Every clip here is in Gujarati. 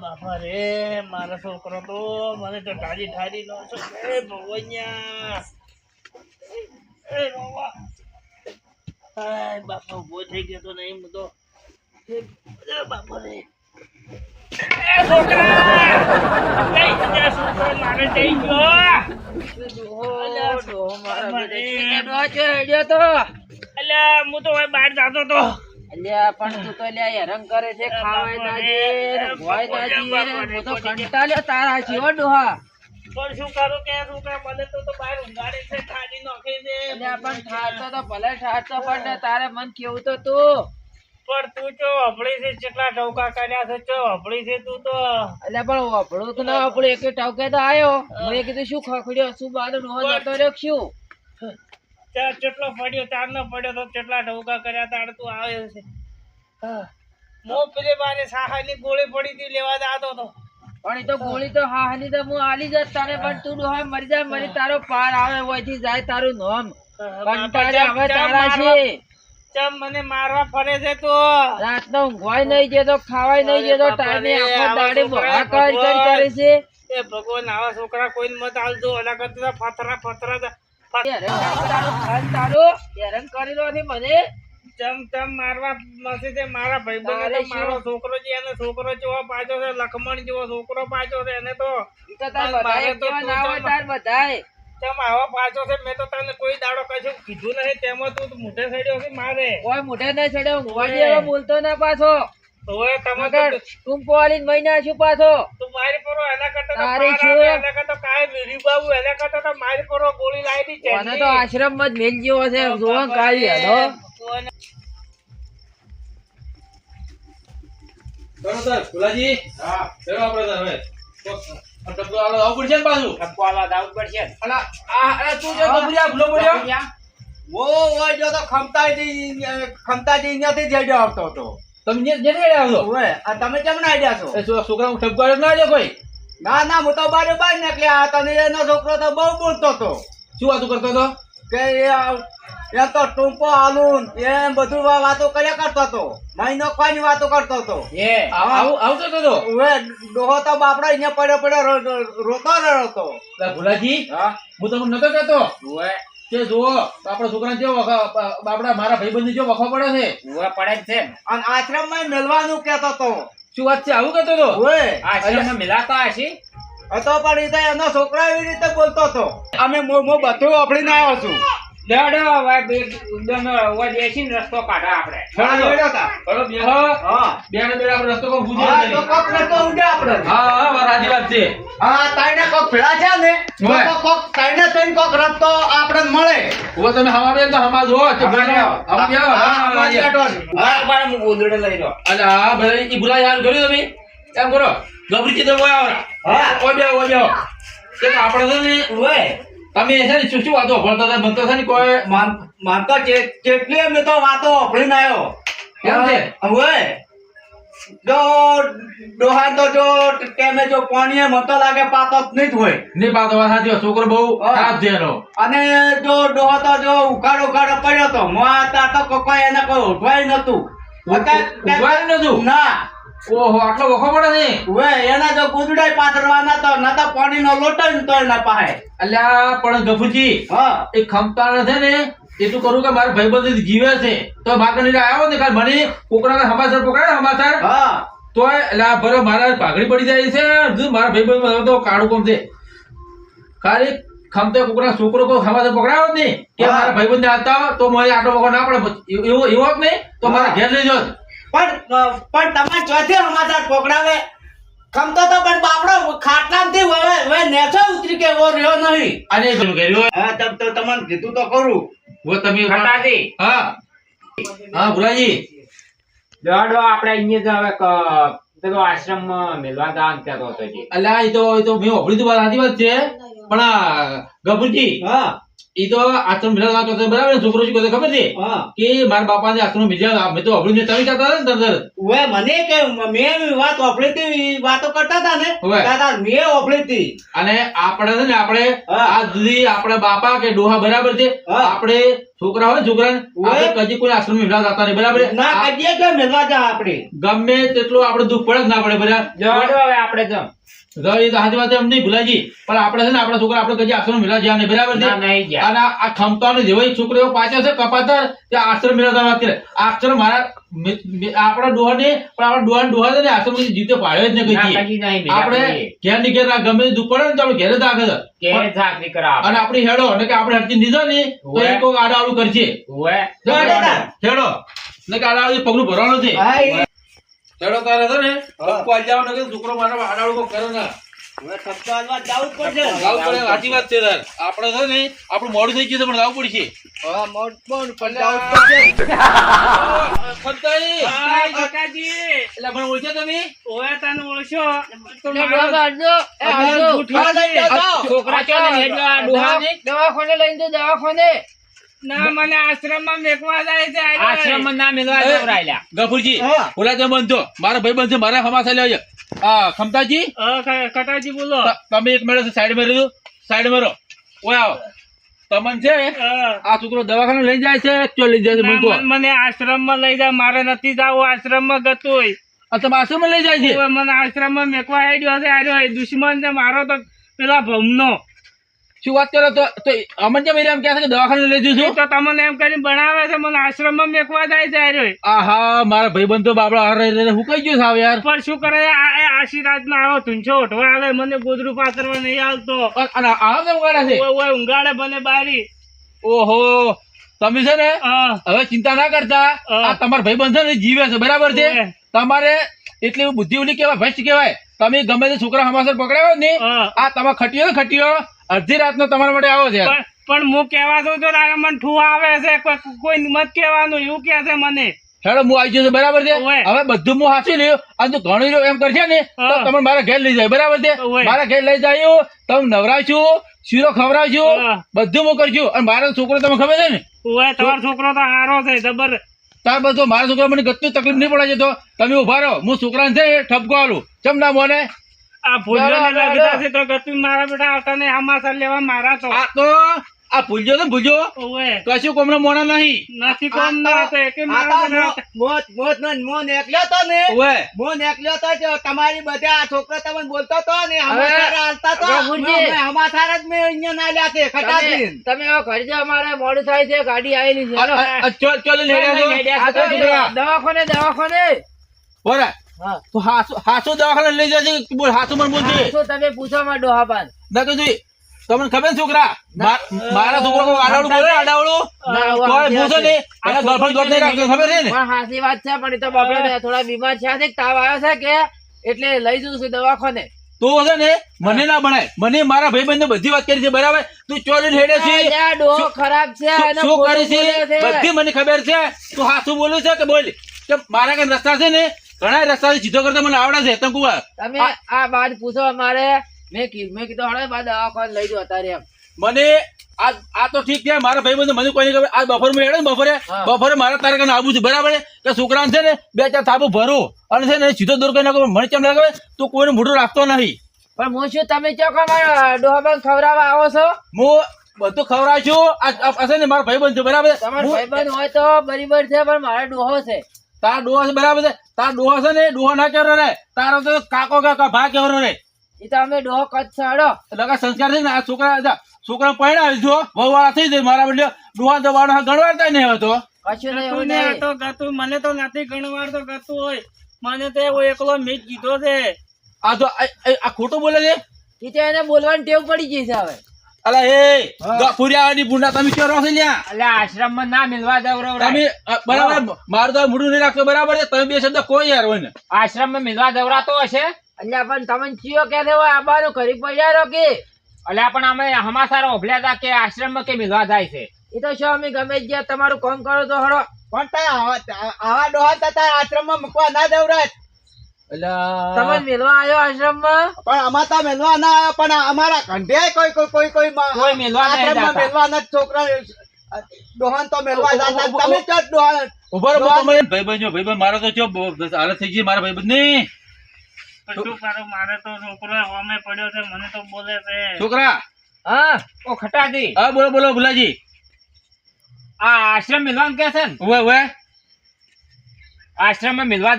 બાપા રે મારો છોકરો તો મને તો ઠારી ઠારી નો છે. એ ભગવન્યા. એ બાબા હાય બાપા ઊભો થઈ ગયો તો નહીં, હું તો એ બાપા રે એ છોકરા! કઈ જગ્યા છોકરો મારે જઈ ગયો અલ્યા, બાપા રે. અલ્યા હું તો બહાર જતો તો અલ્યા પણ તું તો અલ્યા હેરાન કરે છે ખાવાય ના ભોય ના હું તો કંટાળ્યો તારા જેવો ડોહા. પણ શું કરું કે શું કે મને તો તો બહાર ઊંઘાડે છે ઠારી નાખી દે અલ્યા પણ ઠારતો તો ભલે ઠારતો પણ તારે મન કેવું તો તું? પણ તું ચો હપડી છે કેટલા ટોકા કર્યા છે ચો હપડી છે તું તો. એટલે પણ વપડું તો ના વપડું એક ટવકે તો આયો. મેં કીધું શું ખખડ્યો? શું બાદ નો જતો રહ્યો? શું ચાર કેટલો પડ્યો ચાર નો પડ્યો તો કેટલા ઢોકા કર્યા તાર તું આવ્યો છે. હા. મો પેલે બારે સાહાની ગોળી પડી હતી લેવા જતો તો. પણ એ તો ગોળી તો હા તો હું આલી જત તારે પણ તું ડોહા મરી જા મરી તારો પાર આવે હોયથી જાય તારું નામ. તારે હવે તારા છે. ચમ મને મારવા ફરે છે તો. રાતનો ઊંઘવાય નહીં જતો ખાવાય નહીં જે તો ટાઈમે આખો દાડે કર કરી કરી કરે છે. એ ભગવાન આવા છોકરા કોઈને મત આલજો અલગ કરતા ફતરા ફતરા જ- હેરાન તારું ખાન તારું હેરાન કરેલો નથી મને ચમ ચમ મારવા મસી છે મારા ભાઈબંધ મારો છોકરો છે એને છોકરો જેવો પાછો છે લખમણ જેવો છોકરો પાછો છે એને તો બધાય ચમ- આવો પાછો છે મેં તો તને કોઈ દાડો કશું કીધું નહીં તેમાં તું મોઢે સડ્યો છે મારે. કોઈ મોઢે નહીં ચડ્યો ઊંઘવા બોલતો ના પાછો. તમે મગર તો મહિના પાછો? તું મારી પરો એના કરતા તો તારે પાર શું? આવે, એના કરતા કાંઈ વીરી બાબુ એના કરતા તો મારી પરો ગોળી લાવી દી મને તો આશ્રમમાં જ મેલ જેવો છે જોવો ને કાઢી હેલો. બરોબર ફુલાજી હા. ચલો આપણે હવે. આ ડબ્બો આલો આવું પડશે ને પાછું? અલા આ આ તું જે ગભરિયા ભૂલો પડ્યો વો વો જો તો ખમતાજી ખમતાજી અહીંયાથી જ હેડ્યો આવતો હતો. તમે જે રેડે આવલો આ તમે કેમ ના આડ્યા છો? એ છોકરા હું ઠપકો ના આલ્યો કોઈ? ના ના હું તો બારે બાર નીકળ્યા. તને એનો છોકરો તો બહુ બોલતો હતો. શું વાતું કરતો હતો? કે એ એ તો ટૂંપો હાલુન એ બધું વાતો કર્યા કરતો હતો. મહિનો કોઈ વાતો કરતો હતો. એ આવું આવું કરતો હતો? હવે ડોહો તો બાપડા અહીંયા પડ્યો પડ્યો રોતો રહ્યો હતો. ભુલાજી હા? હું તમને નતો કહેતો. ઓવે. કે જુઓ આપણા છોકરાને જેવો બાપડા મારા ભાઈબંધને જેવો વખો પડે છે? અને આશ્રમમાં મેળવાનું કેતો તો. શું વાત છે? આવું કેતો તો? ઓવે હતો પણ એ તો એનો છોકરા એવી રીતે બોલતો હતો અમે મો મો બધું વાપરીને આવ્યો છું. હા, જોડ્યો તા. બરો બેહો હા બે ને બે રસ્તો કોઈ પૂછ્યો તો કોક ને ઉડે આપણે. હા હા વાત વાત છે હા, તાઈને કોક ભેળા છે ને, તો કોક- કોક તાઈને થઈને કોક રસ્તો આપણે મળે. હવે તમે હમા બેન તો હમા જો તે હમા હા, હમા બેહો. બેઠો. અલે હા ભાઈ ઈ ભૂલા યાદ કર્યું તમે એમ કરો ગભરી ચિત્ર આવરા હા. ઓય બેહો ઓય બેહો કે આપણે છે ને હોય. તમે છે શું શું વાતો ભણતા હતા બનતા હતા ને કોઈ માન- માન તો ચે- ચેટલી અમે તો વાતો વાપરીને આવ્યો. કેમ છે? હવે જો ડોહા તો જો ટેમે જો પાણીએ મને લાગે પાતો નહીં જ હોય નહીં પાતો સાચી. છોકરો બહુ ખરાબ છે અને જો ડોહો તો જો ઉઘાડો ઉઘાડો પડ્યો તો મોં હતા તો કોઈ એને કોઈ ઉઠવાય નતું ઉઠવાય નતું? ના ઓહો આટલો વખો પડે ને હવે એના જો ગુદડાય પાથરવાના તો ના તો પાણીનો લોટો ન તો એના પાહે અલ્યા પણ ગફુજી હા. એ ખમતા છે ને? એટલું કરું કે મારા ભાઈબંધ જીવે છે. તો બાકડી આવ્યો ને કાલ મને કોકરાના સમાચાર પકડાય સમાચાર હા. તોય એટલે ભરો મારા પાઘડી પડી જાય છે. મારા ભાઈબંધ તો કાળું કોમ છે. ખાલી ખમતે કુકરા છોકરો કોઈ સમાચાર પકડાયો ને કે મારા ભાઈબંધ આવતા તો મને આટલો વખત ના પડે. એવો એવો જ નહીં? તો મારા ઘેર લઈ જાઓ. પણ પણ તમે ચોથી સમાચાર પકડાવે ખમતો તો પણ બાપડો ખાટલામાંથી હવે હવે નેસો ઉતરી કે એવો રહ્યો નહીં. અને શું કર્યું હા તમ તો તમને કીધું તો કરું હોય તમે હા. હા ભુલાજી. દોડો આપણે અહીંયા જ હવે તો પેલો આશ્રમ મેલવા દાન કહેતો હતો જી. અલ્યા એ તો એ તો મેં સાંભળ્યું તો વાત છે. પણ ગભુજી હા. ઈ તો આશ્રમ મિલાદ કરતો બરાબર ને? છોકરો શું ખબર છે? કે મારા બાપાને આશ્રમ મિલાદ મેં તો અભડું તમે કરતા હતા ને તરત જ. મને કે મેં વાત ઓફળી હતી વાતો કરતા હતા ને? દાદા મેં ઓફળી હતી. અને આપણે છે ને આપણે હા. સુધી આપણા બાપા કે ડોહા બરાબર છે. આપણે છોકરા હોય છોકરા છોકરાને આપણે કદી કોઈ આશ્રમ આપતા નહીં બરાબર? ના આ કદીએ જા આપણે. ગમે તેટલું આપણે દુઃખ પડે જ ના પડે જવા બરાબર હવે આપણે જમ તો. એ સાચી વાત એમ નહીં ભુલાજી પણ આપણે છે ને આપણા છોકરા આપણે કદી આશ્રમ મિલાદ જ્યાં નહીં બરાબર છે? ના નહીં ગયા. અને આ- આ ખમતાનો જેવો એક છોકરો છે કપાતર તે આશ્રમ મિલાદ વાત કરે આશ્રમ મારા મે- મે- આપણા પણ આપણા ડોહાને ડોહા છે ને આશ્રમ જીતે પાડ્યો જ નહીં મિલ્યા આપણે. ઘેરની ઘેર ગમે દુઃખ પડે ને તો આપણે ઘેર જ અને આપણી હેડો અને કે આપણે હરતી દીધો ને તો એ. કોક આડાવડું કરશે હેડો. ને કે આડાવડું પગલું ભરવાનું છે. હેડો તારે છે ને ટપકો આજ જવાનો કે છોકરો મારા આડાવડું કરે ને. જાવું છે ને આપણું મોડું થઈ ગયું પણ પડશે. જાવું ને દવાખાને લઈને દવાખાને. ના મને આશ્રમમાં મેકવા જાય છે આશ્રમમાં ના મિલવા એ. ગફુરજી ઓલા તે બંધો મારા ભાઈ બંધ મારા હમાસા લેવા છે ખમતાજી? કટાજી બોલો. તમે એક મિનિટ સાઈડમાં રહ્યો સાઈડમાં રહો. ઓય આવો. તમન છે? આ છોકરો દવાખાને લઈ જાય છે ક્યાં લઈ જાય છે મને આશ્રમમાં આશ્રમમાં લઈ જાય મારે નથી જવું આશ્રમમાં ગતું હોય. તમે આશ્રમમાં લઈ જાય છે? મને મને આશ્રમમાં મેકવા આડ્યો છે આર્યો દુશ્મન છે મારો તો પેલા ભમનો. શું વાત કરો તો તો અમન કેમ એમ કહે છે કે દવાખાને લઈ જઈશું તો તમને એમ કરીને બનાવે છે મને આશ્રમમાં મેકવા જાય છે આરે આહા મારા ભાઈ બંધો બાબડા હારે રહીને હું કઈ ગયો સાવ યાર. પણ શું કરે આ આશીર્વાદ ના આવો તુંછો ઓઠવા આવે મને ગોદરું પાથરવા નહીં આવતો. અને- આ આવા કેમ ગાડા છે? ઓય ઊંઘાડે મને બારી. ઓહો તમે છે ને હવે ચિંતા ના કરતા. આ તમારા ભાઈ બંધ છે ને જીવે છે બરાબર છે? તમારે એટલી બુદ્ધિ ઓલી કેવાય ભ્રષ્ટ કહેવાય. તમે ગમે તે છોકરા હમાસર પકડાયો ને આ તમારે ખટીયો ખટીયો અડધી રાતનો તમારા માટે આવો છે. પણ હું કહેવા દઉં તો તારા મને ઠું આવે છે કોઈ મત કહેવાનું એવું કહે છે મને. હેડો હું આવી જશે બરાબર છે? હવે બધું હું હાંસી લ્યો અને જો ઘણી એમ કરશે ને તો તમે મારા ઘેર લઈ જાય બરાબર છે. મારા ઘેર લઈ જાય તમે નવરાવશું શીરો ખવડાવશું બધું હું કરશું અને મારો છોકરો તમે ખબર છે ને? તમારો છોકરો તો હારો છે જબર તાર બધો મારા છોકરા મને ગતું તકલીફ નહીં પડે છે તો તમે ઊભા રહો. હું છોકરાને છે ઠપકો આલું ચમ ના મોને આ ભૂલ મારા બેટા આવતા નહીં આ માસા લેવા મારા તો આ ભૂલજો ને ભૂલજો. કશું કોમનો મોના નહીં. નથી કોમ ના તો મોત મોત નો મો નેકલ્યો તો ને? મો નેકલ્યો તો તમારી બધા આ છોકરા તમને બોલતો તો ને હમાસાર હાલતા તો. પ્રભુજી. જ મેં અહીંયા ના લ્યા છે તમે હવે ઘરે જાઓ મારે મોડું થાય છે ગાડી આવેલી છે. ચલ ચલ. દવાખાને દવાખાને. બોલા. હા. તો હાસુ હાસુ દવાખાને લઈ બોલ હાસુ મને બોલજે તમે પૂછો માં ડોહાપાન. ના તો જોઈ તમને ખબર છોકરા? મારા છોકરો આડાવડું બોલે આડાવડું? કોઈ પૂછો ને છે. ગર્લફ્રેન્ડ જોબ નહીં રાખતો ખબર છે ને? હાસી વાત છે પણ એ તો બાપડે થોડા બીમાર છે. આજે તાવ આવ્યો છે કે? એટલે લઈ જઉં છું દવાખાને. તો છે ને મને ના બનાય મને મારા ભાઈ બંધ બધી વાત કરી છે બરાબર? તું ચોરી હેડે છે. ખરાબ છે શું- કરે છે? બધી મને ખબર છે. તું હાથું બોલું છે કે બોલ? કે મારા કઈ રસ્તા છે ને? ઘણા રસ્તા સીધો કરતા મને આવડે છે તમે આ વાત પૂછો અમારે. મેં કીધું મેં કીધું હળે બા દવાખાને લઈ જાઓ અત્યારે એમ. મને આ આ તો ઠીક છે મારા ભાઈ બંધ મને કોઈ ખબર. આ બપોરમાં હેડે બફરે. બફરે મારા તારે કને આવું છે બરાબર કે છોકરાને છે ને બે ચાર થાપું ભરું અને છે ને સીધો દૂર કરી નાખો મને કેમ લાગે તું કોઈને મોઢું રાખતો નહીં. પણ હું શું તમે ચો ડોહાબાન ખવડાવવા આવો છો? હું બધું ખવડાવ છું. આ ને મારા ભાઈ બંધ છે બરાબર? તમારો ભાઈબંધ હોય તો બરીબર છે પણ મારો ડોહો છે. તારા ડોહા છે બરાબર છે? તારા ડોહા છે ને ડોહા ના કેવો રે. તારો તો કાકો કાકા ભા કેવો રે. એ તો અમે ડોહો કચ્છ સાડો લગા સંસ્કાર છે ને આ છોકરા છોકરા પરણાવી જો વહુ વાળા થઈ જાય મારા બદલે ડોહા તો વાળા નહીં હવે કશું નહીં એવું નહીં. તો ગતું મને તો નથી ઘણવાર ગતું હોય. મને તો એવો એકલો મીટ કીધો છે. આ તો આ- આ આ ખોટું બોલે છે? એ તો એને બોલવાની ટેવ પડી ગઈ છે હવે. અલા એ હા. ગફુરિયાની બુંડા તમે ક્યાં રહો છો લ્યા? એટલે આશ્રમમાં ના મિલવા તમે બરાબર મારું તો મૂડું નહીં રાખતો બરાબર છે? તમે બે શબ્દ કોઈ યાર હોય ને. આશ્રમમાં મિલવા જવરાતો હશે? અલ્યા પણ તમે ચિયો કે દેવો આબાનું ઘરી પડ્યા કે અલ્યા પણ અમે હમાસાર ઓભલ્યા હતા કે આશ્રમમાં કે મિલવા જાય છે? એ તો શું અમે ગમે ત્યાં તમારું કામ કરો તો હરો પણ તારે આવા આવા ડોહા તો આશ્રમમાં મૂકવા ના દેવરાજ તમે મેલવા આવ્યો આશ્રમમાં? પણ અમાર તો મેલવા ના આવ્યા પણ અમારા કંઢે કોઈ કોઈ કોઈ કોઈ કોઈ મેલવા આશ્રમમાં છોકરા ડોહાન તો મેલવા જાતા. તમે ચો ડોહાન ઊભો રહો, ઊભો રહો. ભાઈબંધ મારો તો ચો હાલત થઈ ગઈ મારા ભાઈ બંધ મારે તો છોકરો હોમે પડ્યો છે મને તો બોલે છે. છોકરા! હા ઓ ખટાજી. હા બોલો બોલો ભુલાજી. આ આશ્રમ મિલવાનું કે છે ને? આશ્રમમાં મિલવા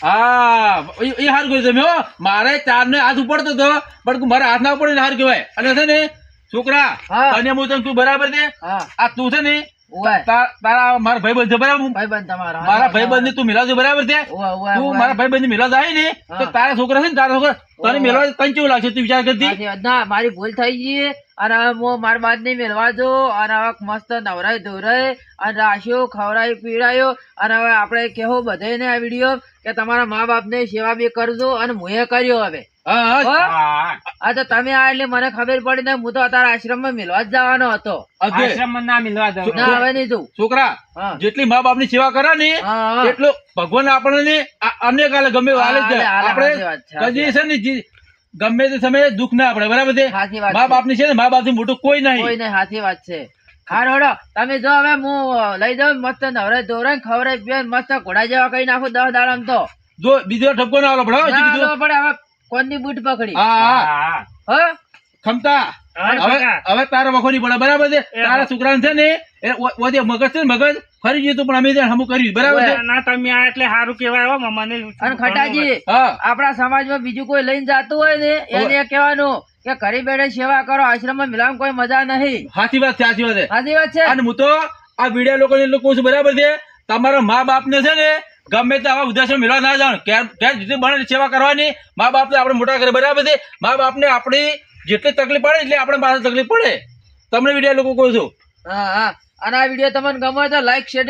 હા એ હાર હારું તમે હો. મારે ચાર ને હાથ ઉપડતો હતો પણ મારા હાથ ના ઉપડે ને હારું કહેવાય. અને છે ને છોકરા હા. અને હું તને તું બરાબર છે. હા. આ તું છે ને તારા મારા ભાઈબંધ બરાબર? ભાઈબંધ તમારો મારા ભાઈબંધ તું મિલાવજો બરાબર છે? તું મારા ભાઈબંધ મિલાવ જાય ને તો તારા છોકરા છે ને તારા છોકરા તને. મિલાવ તને કેવું લાગશે તું વિચાર કરતી? ના મારી ભૂલ થઈ ગઈ અને હું મારા બાદ નહીં મેળવા દો અને હવે મસ્ત નવરાય ધોરાય અને હવે આપણે કેવું બધાને આ વીડિયો કે તમારા મા બાપને સેવા બી કરજો અને હું કર્યો હવે. હા હા? હો? હા આ તો તમે આ એટલે મને ખબર પડી ને હું તો અત્યારે આશ્રમમાં મેળવા જ જવાનો હતો. આશ્રમમાં ના મિલવા ના હવે નહીં જવું છોકરા જેટલી મા બાપની સેવા કરે ને હા. ભગવાન આપણને અમને અન્ય કાલે ગમે જ આપણે કદી છે ને જી- ગમે તે સમયે દુઃખ ના પડે બરાબર છે? સાચી વાત મા બાપની છે ને મા બાપથી મોટું કોઈ કોઈ નહીં નહીં સાચી વાત છે. હારો હડો તમે જો હવે હું લઈ જાઉં મસ્ત નવરે ધોરે ખવરે પીવાય મસ્ત ઘોડા જેવા કઈ નાખું દસ દાડા તો. જો બીજો ઠપકો ના આવડો પડે પડે હવે કોની બૂટ પકડી? હા હા. હા? હા, હવે તારા વખો નહીં પડે બરાબર છે? તારા છોકરા છે ને એ ઓજે મગજ છે મગજ? ફરી ગયું પણ અમે ત્યાં હમું કર્યું. બરાબર છે? ના તમે આ એટલે સારું કહેવાય હો મને અને ખટાજી આપણા સમાજમાં બીજું કોઈ લઈને જાતું હોય ને એને કહેવાનું કે ઘરે બેઠે સેવા કરો આશ્રમમાં મિલામ કોઈ મજા નહીં. સાચી વાત છે સાચી વાત છે. સાચી વાત છે? અને હું તો આ વિડિયા લોકોને એટલું કહું છું બરાબર છે? તમારા મા બાપને છે ને ગમે તે આવા ઉદ્દેશ્ય મેળવા ના જાણ. ક્યાં ક્યાં જેટલી બને સેવા કરવાની? મા બાપને આપણે મોટા કરે બરાબર છે? મા બાપને આપણી જેટલી તકલીફ પડે એટલે આપણે પાસે તકલીફ પડે. તમને વીડિયો લોકો કહું છું. હા હા. અને આ વીડિયો તમને ગમે તો લાઈક શેર